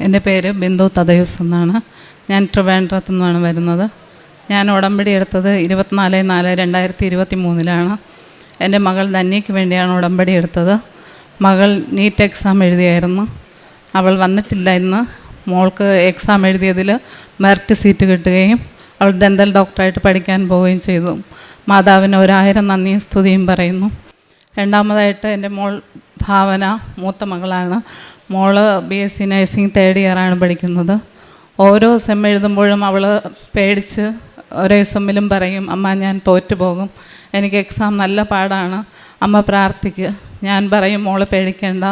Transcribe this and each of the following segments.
എന്റെ പേര് ബിന്ദു തദയൂസ് എന്നാണ്. ഞാൻ ട്രിവാൻഡ്രത്ത് നിന്നാണ് വരുന്നത്. ഞാൻ ഉടമ്പടി എടുത്തത് ഇരുപത്തിനാല് നാല് രണ്ടായിരത്തി ഇരുപത്തി മൂന്നിലാണ് എന്റെ മകൾ ധന്യയ്ക്ക് വേണ്ടിയാണ് ഉടമ്പടി എടുത്തത്. മകൾ നീറ്റ് എക്സാം എഴുതിയായിരുന്നു. അവൾ വന്നിട്ടില്ല ഇന്ന്. മോൾക്ക് എക്സാം എഴുതിയതിൽ മെറിറ്റ് സീറ്റ് കിട്ടുകയും അവൾ ദന്തൽ ഡോക്ടറായിട്ട് പഠിക്കാൻ പോവുകയും ചെയ്തു. മാതാവിന് ഒരായിരം നന്ദിയും സ്തുതിയും പറയുന്നു. രണ്ടാമതായിട്ട് എന്റെ മോൾ ഭാവന മൂത്ത മകളാണ്. മോൾ B S C nursing third ഇയറാണ് പഠിക്കുന്നത്. ഓരോ സെം എഴുതുമ്പോഴും അവൾ പേടിച്ച് ഓരോ സെമ്മിലും പറയും അമ്മ ഞാൻ തോറ്റു പോകും. എനിക്ക് എക്സാം നല്ല പാടാണ്. അമ്മ പ്രാർത്ഥിക്കുക ഞാൻ പറയും മോളെ പേടിക്കേണ്ട.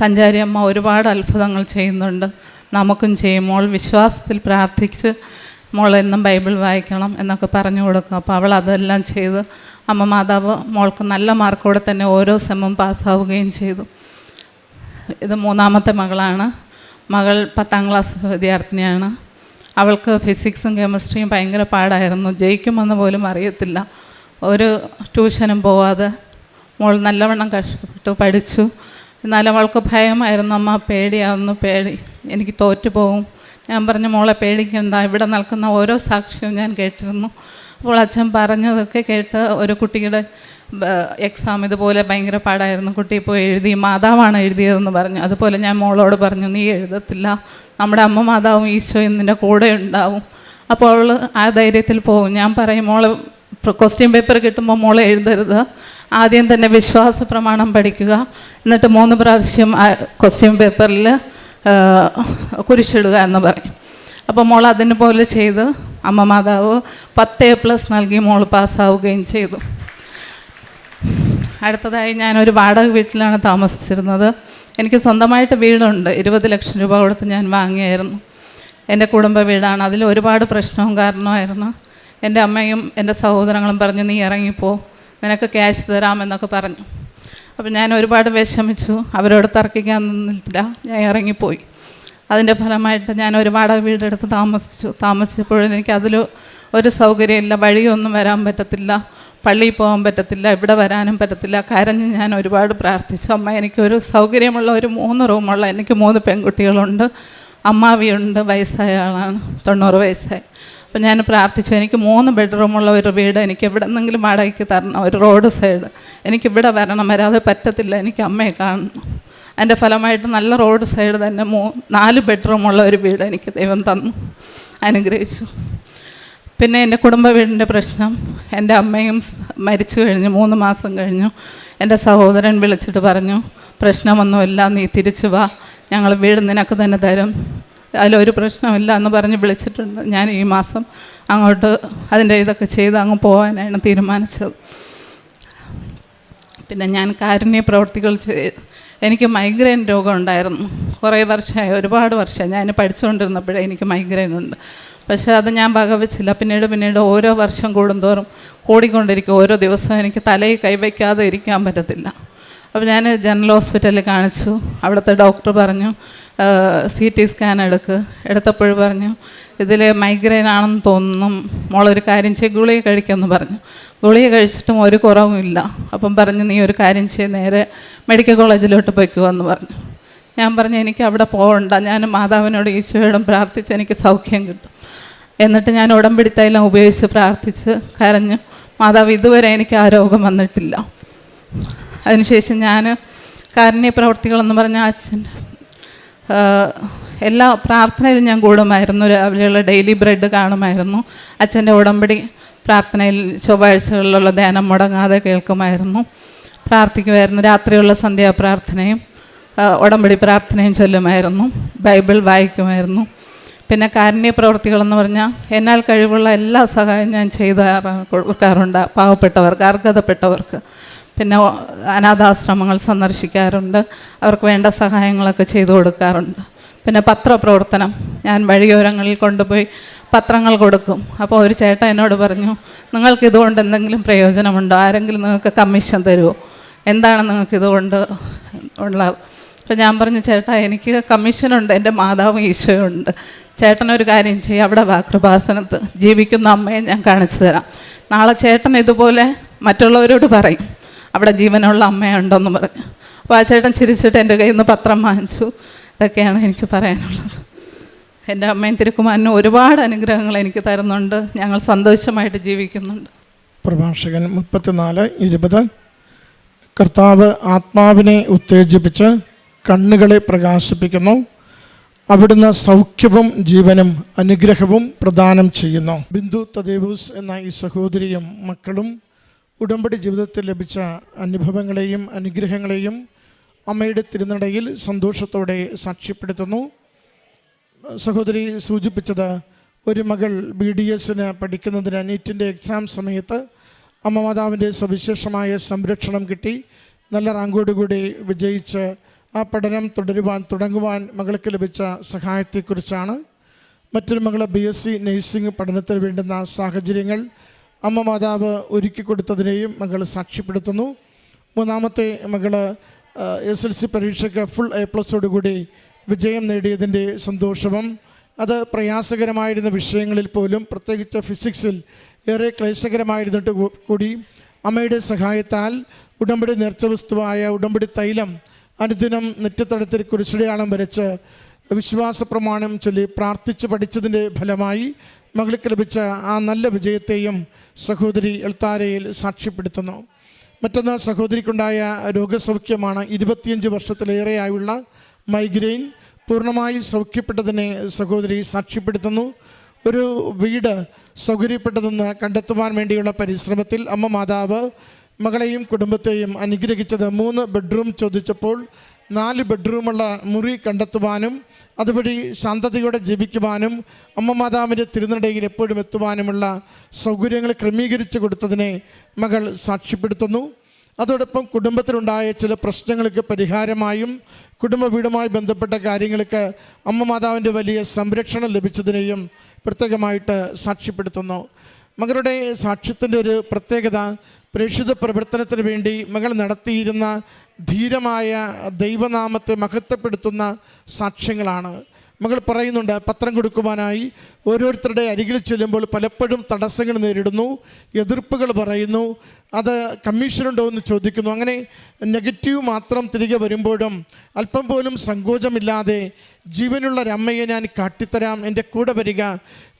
സഞ്ചാരി അമ്മ ഒരുപാട് അത്ഭുതങ്ങൾ ചെയ്യുന്നുണ്ട്. നമുക്കും ചെയ്യും. മോൾ വിശ്വാസത്തിൽ പ്രാർത്ഥിച്ച് മോൾ എന്നും ബൈബിൾ വായിക്കണം എന്നൊക്കെ പറഞ്ഞു കൊടുക്കും. അപ്പോൾ അവൾ അതെല്ലാം ചെയ്ത് അമ്മ മാതാവ് മോൾക്ക് നല്ല മാർക്കോടെ തന്നെ ഓരോ സെമ്മും പാസ്സാവുകയും ചെയ്തു. ഇത് മൂന്നാമത്തെ മകളാണ്. മകൾ പത്താം ക്ലാസ് വിദ്യാർത്ഥിനിയാണ്. അവൾക്ക് ഫിസിക്സും കെമിസ്ട്രിയും ഭയങ്കര പാടായിരുന്നു. ജയിക്കുമെന്ന് പോലും അറിയത്തില്ല. ഒരു ട്യൂഷനും പോവാതെ മോൾ നല്ലവണ്ണം കഷ്ടപ്പെട്ടു പഠിച്ചു. എന്നാലും അവൾക്ക് ഭയമായിരുന്നു അമ്മ പേടിയാവുന്നു പേടി. എനിക്ക് തോറ്റു പോകും ഞാൻ പറഞ്ഞു മോളെ പേടിക്കണ്ട. ഇവിടെ നിൽക്കുന്ന ഓരോ സാക്ഷ്യവും ഞാൻ കേട്ടിരുന്നു. അപ്പോൾ അച്ഛൻ പറഞ്ഞതൊക്കെ കേട്ട് ഒരു കുട്ടിയുടെ എക്സാം ഇതുപോലെ ഭയങ്കര പാടായിരുന്നു. കുട്ടി ഇപ്പോൾ എഴുതി മാതാവാണ് എഴുതിയതെന്ന് പറഞ്ഞു. അതുപോലെ ഞാൻ മോളോട് പറഞ്ഞു നീ എഴുതത്തില്ല. നമ്മുടെ അമ്മ മാതാവും ഈശോ നിന്റെ കൂടെ ഉണ്ടാവും. അപ്പോൾ അവൾ ആ ധൈര്യത്തിൽ പോകും ഞാൻ പറയും മോൾ ക്വസ്റ്റ്യൻ പേപ്പർ കിട്ടുമ്പോൾ മോളെ എഴുതരുത്. ആദ്യം തന്നെ വിശ്വാസ പ്രമാണം പഠിക്കുക. എന്നിട്ട് മൂന്ന് പ്രാവശ്യം ക്വസ്റ്റ്യൻ പേപ്പറിൽ കുരിശിടുക എന്ന് പറയും. അപ്പോൾ മോൾ അതിന് പോലെ ചെയ്ത് അമ്മ മാതാവ് പത്ത് എ പ്ലസ് നൽകി മോൾ പാസ്സാവുകയും ചെയ്തു. അടുത്തതായി ഞാനൊരു വാടക വീട്ടിലാണ് താമസിച്ചിരുന്നത്. എനിക്ക് സ്വന്തമായിട്ട് വീടുണ്ട്. ഇരുപത് ലക്ഷം രൂപ കൊടുത്ത് ഞാൻ വാങ്ങിയായിരുന്നു. എന്റെ കുടുംബ വീടാണ്. അതിൽ ഒരുപാട് പ്രശ്നവും കാരണമായിരുന്നു എന്റെ അമ്മയും എന്റെ സഹോദരങ്ങളും പറഞ്ഞു നീ ഇറങ്ങിപ്പോ നിനക്ക് ക്യാഷ് തരാമെന്നൊക്കെ പറഞ്ഞു. അപ്പം ഞാൻ ഒരുപാട് വിഷമിച്ചു. അവരോട് തർക്കിക്കാൻ നിന്നില്ല. ഞാൻ ഇറങ്ങിപ്പോയി. അതിന്റെ ഫലമായിട്ട് ഞാൻ ഒരു വാടക വീടെടുത്ത് താമസിച്ചു. താമസിച്ചപ്പോഴും എനിക്ക് ഒരു സൗകര്യമില്ല. വഴിയൊന്നും വരാൻ പറ്റത്തില്ല. പള്ളിയിൽ പോകാൻ പറ്റത്തില്ല ഇവിടെ വരാനും പറ്റത്തില്ല. കരഞ്ഞ് ഞാൻ ഒരുപാട് പ്രാർത്ഥിച്ചു. അമ്മ എനിക്കൊരു സൗകര്യമുള്ള ഒരു മൂന്ന് റൂമുള്ള എനിക്ക് മൂന്ന് പെൺകുട്ടികളുണ്ട് അമ്മാവിയുണ്ട് വയസ്സായ ആളാണ് തൊണ്ണൂറ് വയസ്സായി. അപ്പം ഞാൻ പ്രാർത്ഥിച്ചു എനിക്ക് മൂന്ന് ബെഡ്റൂമുള്ള ഒരു വീട് എനിക്ക് എവിടെ നിന്നെങ്കിലും വാടകയ്ക്ക് തരണം ഒരു റോഡ് സൈഡ്. എനിക്ക് ഇവിടെ വരണം വരാതെ പറ്റത്തില്ല എനിക്ക് അമ്മയെ കാണണം. അതിന്റെ ഫലമായിട്ട് നല്ല റോഡ് സൈഡ് തന്നെ മൂ നാല് ബെഡ്റൂമുള്ള ഒരു വീട് എനിക്ക് ദൈവം തന്നു അനുഗ്രഹിച്ചു. പിന്നെ എന്റെ കുടുംബ വീടിന്റെ പ്രശ്നം. എന്റെ അമ്മയും മരിച്ചു കഴിഞ്ഞു മൂന്ന് മാസം കഴിഞ്ഞു. എന്റെ സഹോദരൻ വിളിച്ചിട്ട് പറഞ്ഞു പ്രശ്നമൊന്നുമില്ല നീ തിരിച്ചു വാ. ഞങ്ങൾ വീട് നിനക്ക് തന്നെ തരും. അതിലൊരു പ്രശ്നമില്ല എന്ന് പറഞ്ഞ് വിളിച്ചിട്ടുണ്ട്. ഞാൻ ഈ മാസം അങ്ങോട്ട് അതിന്റെ ഇതൊക്കെ ചെയ്ത് അങ്ങ് പോകാനാണ് തീരുമാനിച്ചത്. പിന്നെ ഞാൻ കാരുണ്യ പ്രവർത്തികൾ ചെയ്ത് എനിക്ക് മൈഗ്രെയിൻ രോഗം ഉണ്ടായിരുന്നു. കുറേ വർഷമായി ഒരുപാട് വർഷമായി. ഞാൻ പഠിച്ചുകൊണ്ടിരുന്നപ്പോഴേ എനിക്ക് മൈഗ്രെയിൻ ഉണ്ട്. പക്ഷേ അത് ഞാൻ വകവെച്ചില്ല. പിന്നീട് പിന്നീട് ഓരോ വർഷം കൂടുന്തോറും കൂടിക്കൊണ്ടിരിക്കും. ഓരോ ദിവസവും എനിക്ക് തലയിൽ കൈവയ്ക്കാതെ ഇരിക്കാൻ പറ്റത്തില്ല. അപ്പോൾ ഞാൻ ജനറൽ ഹോസ്പിറ്റലിൽ കാണിച്ചു. അവിടുത്തെ ഡോക്ടർ പറഞ്ഞു സി ടി സ്കാൻ എടുക്ക്. എടുത്തപ്പോൾ പറഞ്ഞു ഇതിൽ മൈഗ്രെയിൻ ആണെന്ന് തോന്നുന്നു. മോളൊരു കാര്യം ചെയ്ത് ഗുളിക കഴിക്കുമെന്ന് പറഞ്ഞു. ഗുളിക കഴിച്ചിട്ടും ഒരു കുറവുമില്ല അപ്പം പറഞ്ഞു നീ ഒരു കാര്യം ചെയ്ത് നേരെ മെഡിക്കൽ കോളേജിലോട്ട് പൊയ്ക്കുമെന്ന് പറഞ്ഞു. ഞാൻ പറഞ്ഞു എനിക്ക് അവിടെ പോകണ്ട ഞാൻ മാതാവിനോട് ഈശോയോടും പ്രാർത്ഥിച്ച് എനിക്ക് സൗഖ്യം കിട്ടും. എന്നിട്ട് ഞാൻ ഉടമ്പടി തൈലം ഉപയോഗിച്ച് പ്രാർത്ഥിച്ച് കരഞ്ഞു മാതാവ് ഇതുവരെ എനിക്ക് ആ രോഗം വന്നിട്ടില്ല. അതിനുശേഷം ഞാൻ കാരുണ്യ പ്രവർത്തികളെന്ന് പറഞ്ഞ അച്ഛൻ എല്ലാ പ്രാർത്ഥനയിലും ഞാൻ കൂടുമായിരുന്നു. രാവിലെയുള്ള ഡെയിലി ബ്രെഡ് കാണുമായിരുന്നു. അച്ഛന്റെ ഉടമ്പടി പ്രാർത്ഥനയിൽ ചൊവ്വാഴ്ചകളിലുള്ള ധ്യാനം മുടങ്ങാതെ കേൾക്കുമായിരുന്നു. പ്രാർത്ഥിക്കുമായിരുന്നു. രാത്രിയുള്ള സന്ധ്യാപ്രാർത്ഥനയും ഉടമ്പടി പ്രാർത്ഥനയും ചൊല്ലുമായിരുന്നു. ബൈബിൾ വായിക്കുമായിരുന്നു. പിന്നെ കാരുണ്യ പ്രവർത്തികളെന്ന് പറഞ്ഞാൽ എന്നാൽ കഴിവുള്ള എല്ലാ സഹായവും ഞാൻ ചെയ്ത് കൊടുക്കാറുണ്ട് പാവപ്പെട്ടവർക്ക് അർഹതപ്പെട്ടവർക്ക്. പിന്നെ അനാഥാശ്രമങ്ങൾ സന്ദർശിക്കാറുണ്ട് അവർക്ക് വേണ്ട സഹായങ്ങളൊക്കെ ചെയ്തു കൊടുക്കാറുണ്ട്. പിന്നെ പത്രപ്രവർത്തനം ഞാൻ വഴിയോരങ്ങളിൽ കൊണ്ടുപോയി പത്രങ്ങൾ കൊടുക്കും. അപ്പോൾ ഒരു ചേട്ടൻ എന്നോട് പറഞ്ഞു നിങ്ങൾക്ക് ഇതുകൊണ്ട് എന്തെങ്കിലും പ്രയോജനമുണ്ടോ? ആരെങ്കിലും നിങ്ങൾക്ക് കമ്മീഷൻ തരുമോ എന്താണ് നിങ്ങൾക്ക് ഇതുകൊണ്ട് ഉള്ളത്? അപ്പോൾ ഞാൻ പറഞ്ഞു ചേട്ടാ എനിക്ക് കമ്മീഷനുണ്ട് എന്റെ മാതാവും ഈശോയുണ്ട്. ചേട്ടനൊരു കാര്യം ചെയ്യും അവിടെ വാ കൃപാസനത്ത്. ജീവിക്കുന്ന അമ്മയെ ഞാൻ കാണിച്ചു തരാം. നാളെ ചേട്ടൻ ഇതുപോലെ മറ്റുള്ളവരോട് പറയും അവിടെ ജീവനുള്ള അമ്മയുണ്ടെന്ന് പറഞ്ഞു അപ്പോൾ ആ ചേട്ടൻ ചിരിച്ചിട്ട് എന്റെ കയ്യിൽ നിന്ന് പത്രം വാങ്ങിച്ചു. ഇതൊക്കെയാണ് എനിക്ക് പറയാനുള്ളത്. എന്റെ അമ്മയും തിരുക്കുമാരനും ഒരുപാട് അനുഗ്രഹങ്ങൾ എനിക്ക് തരുന്നുണ്ട്. ഞങ്ങൾ സന്തോഷമായിട്ട് ജീവിക്കുന്നുണ്ട്. പ്രഭാഷകൻ മുപ്പത്തിനാല് ഇരുപത്. കർത്താവ് ആത്മാവിനെ ഉത്തേജിപ്പിച്ച് കണ്ണുകളെ പ്രകാശിപ്പിക്കുന്നു. അവിടുന്ന് സൗഖ്യവും ജീവനും അനുഗ്രഹവും പ്രദാനം ചെയ്യുന്നു. ബിന്ദു തദേവൂസ് എന്ന ഈ സഹോദരിയും മക്കളും ഉടമ്പടി ജീവിതത്തിൽ ലഭിച്ച അനുഭവങ്ങളെയും അനുഗ്രഹങ്ങളെയും അമ്മയുടെ തിരുനടയിൽ സന്തോഷത്തോടെ സാക്ഷ്യപ്പെടുത്തുന്നു. സഹോദരി സൂചിപ്പിച്ചത് ഒരു മകൾ ബി ഡി എസിന് പഠിക്കുന്നതിന് നീറ്റിന്റെ എക്സാം സമയത്ത് അമ്മ മാതാവിന്റെ സവിശേഷമായ സംരക്ഷണം കിട്ടി. നല്ല റാങ്കോടുകൂടി വിജയിച്ച് ആ പഠനം തുടരുവാൻ തുടങ്ങുവാൻ മകൾക്ക് ലഭിച്ച സഹായത്തെക്കുറിച്ചാണ്. മറ്റൊരു മകൾ ബി എസ് സി നഴ്സിംഗ് പഠനത്തിന് വേണ്ടുന്ന സാഹചര്യങ്ങൾ അമ്മ മാതാവ് ഒരുക്കി കൊടുത്തതിനെയും മകൾ സാക്ഷ്യപ്പെടുത്തുന്നു. മൂന്നാമത്തെ മകൾ എസ് എൽ സി പരീക്ഷയ്ക്ക് ഫുൾ എ പ്ലസോടുകൂടി വിജയം നേടിയതിന്റെ സന്തോഷവും അത് പ്രയാസകരമായിരുന്ന വിഷയങ്ങളിൽ പോലും പ്രത്യേകിച്ച് ഫിസിക്സിൽ ഏറെ ക്ലേശകരമായിരുന്നിട്ട് കൂടി. അമ്മയുടെ സഹായത്താൽ ഉടമ്പടി നേർച്ച വസ്തുവായ ഉടമ്പടി തൈലം അനുദിനം നെറ്റത്തടത്തിൽ കുരിശടയാളം വരച്ച് വിശ്വാസ പ്രമാണം ചൊല്ലി പ്രാർത്ഥിച്ച് പഠിച്ചതിന്റെ ഫലമായി മകൾക്ക് ലഭിച്ച ആ നല്ല വിജയത്തെയും സഹോദരി എൽത്താരയിൽ സാക്ഷ്യപ്പെടുത്തുന്നു. മറ്റൊന്ന് സഹോദരിക്കുണ്ടായ രോഗസൗഖ്യമാണ്. ഇരുപത്തിയഞ്ച് വർഷത്തിലേറെയായുള്ള മൈഗ്രെയിൻ പൂർണമായി സൗഖ്യപ്പെട്ടതിനെ സഹോദരി സാക്ഷ്യപ്പെടുത്തുന്നു. ഒരു വീട് സൗകര്യപ്പെട്ടതെന്ന് കണ്ടെത്തുവാൻ വേണ്ടിയുള്ള പരിശ്രമത്തിൽ അമ്മ മാതാവ് മകളെയും കുടുംബത്തെയും അനുഗ്രഹിച്ചത് മൂന്ന് ബെഡ്റൂം ചോദിച്ചപ്പോൾ നാല് ബെഡ്റൂമുള്ള മുറി കണ്ടെത്തുവാനും അതുവഴി ശാന്തതയോടെ ജീവിക്കുവാനും അമ്മ മാതാവിന്റെ തിരുനടയിൽ എപ്പോഴും എത്തുവാനുമുള്ള സൗകര്യങ്ങൾ ക്രമീകരിച്ചു കൊടുത്തതിനെ മകൾ സാക്ഷ്യപ്പെടുത്തുന്നു. അതോടൊപ്പം കുടുംബത്തിലുണ്ടായ ചില പ്രശ്നങ്ങൾക്ക് പരിഹാരമായും കുടുംബ വീടുമായി ബന്ധപ്പെട്ട കാര്യങ്ങൾക്ക് അമ്മ മാതാവിന്റെ വലിയ സംരക്ഷണം ലഭിച്ചതിനെയും പ്രത്യേകമായിട്ട് സാക്ഷ്യപ്പെടുത്തുന്നു. മകളുടെ സാക്ഷ്യത്തിന്റെ ഒരു പ്രത്യേകത പ്രേക്ഷിത പ്രവർത്തനത്തിന് വേണ്ടി മകൾ നടത്തിയിരുന്ന ധീരമായ ദൈവനാമത്തെ മഹത്വപ്പെടുത്തുന്ന സാക്ഷ്യങ്ങളാണ്. മകൾ പറയുന്നുണ്ട് പത്രം കൊടുക്കുവാനായി ഓരോരുത്തരുടെ അരികിൽ ചെല്ലുമ്പോൾ പലപ്പോഴും തടസ്സങ്ങൾ നേരിടുന്നു എതിർപ്പുകൾ പറയുന്നു അത് കമ്മീഷനുണ്ടോ എന്ന് ചോദിക്കുന്നു. അങ്ങനെ നെഗറ്റീവ് മാത്രം തിരികെ വരുമ്പോഴും അല്പം പോലും സങ്കോചമില്ലാതെ ജീവനുള്ള രമ്മയെ ഞാൻ കാട്ടിത്തരാം എന്റെ കൂടെ വരിക.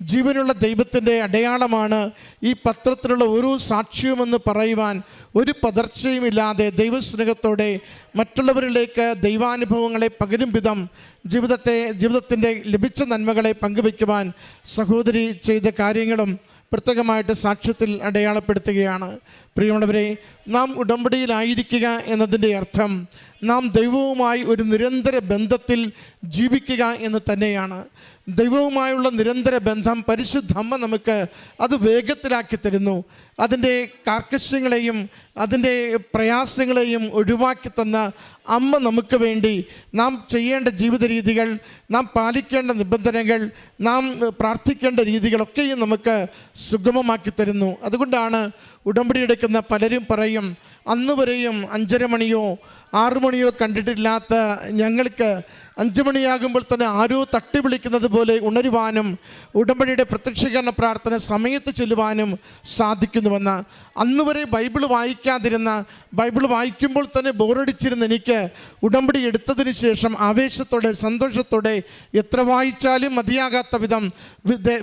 ജീവനുള്ള ദൈവത്തിന്റെ അടയാളമാണ് ഈ പത്രത്തിലുള്ള ഓരോ സാക്ഷ്യവുമെന്ന് പറയുവാൻ ഒരു പതർച്ചയുമില്ലാതെ ദൈവസ്നേഹത്തോടെ മറ്റുള്ളവരിലേക്ക് ദൈവാനുഭവങ്ങളെ പകരും വിധം ജീവിതത്തെ ജീവിതത്തിന്റെ ലഭിച്ച നന്മകളെ പങ്കുവയ്ക്കുവാൻ സഹോദരി ചെയ്ത കാര്യങ്ങളും പ്രത്യേകമായിട്ട് സാക്ഷ്യത്തിൽ അടയാളപ്പെടുത്തുകയാണ്. പ്രിയമുള്ളവരെ നാം ഉടമ്പടിയിലായിരിക്കുക എന്നതിന്റെ അർത്ഥം നാം ദൈവവുമായി ഒരു നിരന്തര ബന്ധത്തിൽ ജീവിക്കുക എന്ന് തന്നെയാണ്. ദൈവവുമായുള്ള നിരന്തര ബന്ധം പരിശുദ്ധമ്മ നമുക്ക് അത് വേഗത്തിലാക്കി തരുന്നു. അതിന്റെ കാർക്കശ്യങ്ങളെയും അതിന്റെ പ്രയാസങ്ങളെയും ഒഴിവാക്കി തന്ന അമ്മ നമുക്ക് വേണ്ടി നാം ചെയ്യേണ്ട ജീവിത രീതികൾ നാം പാലിക്കേണ്ട നിബന്ധനകൾ നാം പ്രാർത്ഥിക്കേണ്ട രീതികളൊക്കെയും നമുക്ക് സുഗമമാക്കി തരുന്നു. അതുകൊണ്ടാണ് ഉടമ്പടി എടുക്കുന്ന പലരും പറയും അന്ന് വരെയും അഞ്ചര മണിയോ ആറു മണിയോ കണ്ടിട്ടില്ലാത്ത ഞങ്ങൾക്ക് അഞ്ച് മണിയാകുമ്പോൾ തന്നെ ആരോ തട്ടി വിളിക്കുന്നത് പോലെ ഉണരുവാനും ഉടമ്പടിയുടെ പ്രത്യക്ഷീകരണ പ്രാർത്ഥന സമയത്ത് ചെല്ലുവാനും സാധിക്കുന്നുവെന്ന്. അന്ന് വരെ ബൈബിൾ വായിക്കാതിരുന്ന ബൈബിൾ വായിക്കുമ്പോൾ തന്നെ ബോറടിച്ചിരുന്ന എനിക്ക് ഉടമ്പടി എടുത്തതിന് ശേഷം ആവേശത്തോടെ സന്തോഷത്തോടെ എത്ര വായിച്ചാലും മതിയാകാത്ത വിധം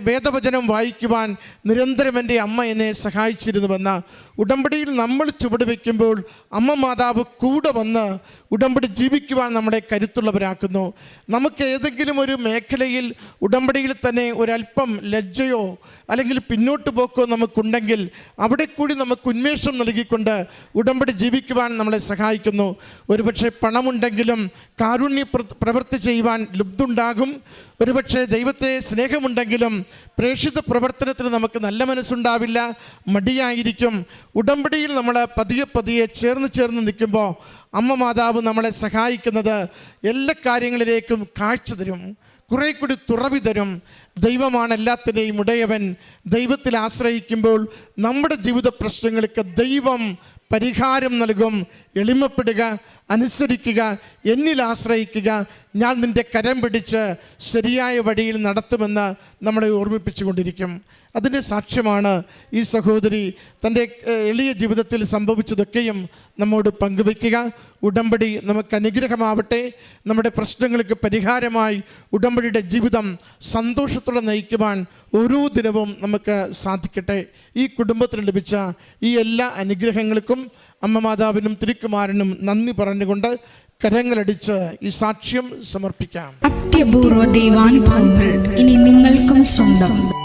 വേദവചനം വായിക്കുവാൻ നിരന്തരം എന്റെ അമ്മ എന്നെ സഹായിച്ചിരുന്നുവെന്ന്. ഉടമ്പടിയിൽ നമ്മൾ ചുവട് വയ്ക്കുമ്പോൾ അമ്മ മാതാവ് കൂടെ വന്ന് ഉടമ്പടി ജീവിക്കുവാൻ നമ്മളെ കരുത്തുള്ളവരാക്കുന്നു. നമുക്ക് ഏതെങ്കിലും ഒരു മേഖലയിൽ ഉടമ്പടിയിൽ തന്നെ ഒരല്പം ലജ്ജയോ അല്ലെങ്കിൽ പിന്നോട്ട് പോക്കോ നമുക്കുണ്ടെങ്കിൽ അവിടെ കൂടി നമുക്ക് ഉന്മേഷം നൽകിക്കൊണ്ട് ഉടമ്പടി ജീവിക്കുവാൻ നമ്മളെ സഹായിക്കുന്നു. ഒരുപക്ഷെ പണമുണ്ടെങ്കിലും കാരുണ്യ പ്ര- പ്രവൃത്തി ചെയ്യുവാൻ ലുബ്ധുണ്ടാകും. ഒരുപക്ഷെ ദൈവത്തെ സ്നേഹമുണ്ടെങ്കിലും പ്രേക്ഷിത പ്രവർത്തനത്തിന് നമുക്ക് നല്ല മനസ്സുണ്ടാവില്ല. മടിയായിരിക്കും. ഉടമ്പടിയിൽ നമ്മൾ പതിയെ പതിയെ ചേർന്ന് ചേർന്ന് നിൽക്കുമ്പോൾ അമ്മ മാതാവ് നമ്മളെ സഹായിക്കുന്നത് എല്ലാ കാര്യങ്ങളിലേക്കും കാഴ്ച തരും കുറെ കൂടി തുറവി തരും. ദൈവമാണ് എല്ലാത്തിനെയും ഉടയവൻ. ദൈവത്തിൽ ആശ്രയിക്കുമ്പോൾ നമ്മുടെ ജീവിത പ്രശ്നങ്ങൾക്ക് ദൈവം പരിഹാരം നൽകും. എളിമപ്പെടുക അനുസരിക്കുക എന്നിൽ ആശ്രയിക്കുക. ഞാൻ നിന്റെ കരം പിടിച്ച് ശരിയായ വഴിയിൽ നടത്തുമെന്ന് നമ്മളെ ഓർമ്മിപ്പിച്ചുകൊണ്ടിരിക്കും. അതിന്റെ സാക്ഷ്യമാണ് ഈ സഹോദരി തന്റെ എളിയ ജീവിതത്തിൽ സംഭവിച്ചതൊക്കെയും നമ്മോട് പങ്കുവയ്ക്കുക. ഉടമ്പടി നമുക്ക് അനുഗ്രഹമാവട്ടെ. നമ്മുടെ പ്രശ്നങ്ങൾക്ക് പരിഹാരമായി ഉടമ്പടിയുടെ ജീവിതം സന്തോഷത്തോടെ നയിക്കുവാൻ ഓരോ ദിനവും നമുക്ക് സാധിക്കട്ടെ. ഈ കുടുംബത്തിന് ലഭിച്ച ഈ എല്ലാ അനുഗ്രഹങ്ങൾക്കും അമ്മ മാതാവിനും തിരുക്കുമാരനും നന്ദി പറഞ്ഞുകൊണ്ട് കരങ്ങളടിച്ച് ഈ സാക്ഷ്യം സമർപ്പിക്കാം. അത്യപൂർവ ദൈവാനുഭവങ്ങൾ ഇനി നിങ്ങൾക്കും സ്വന്തം.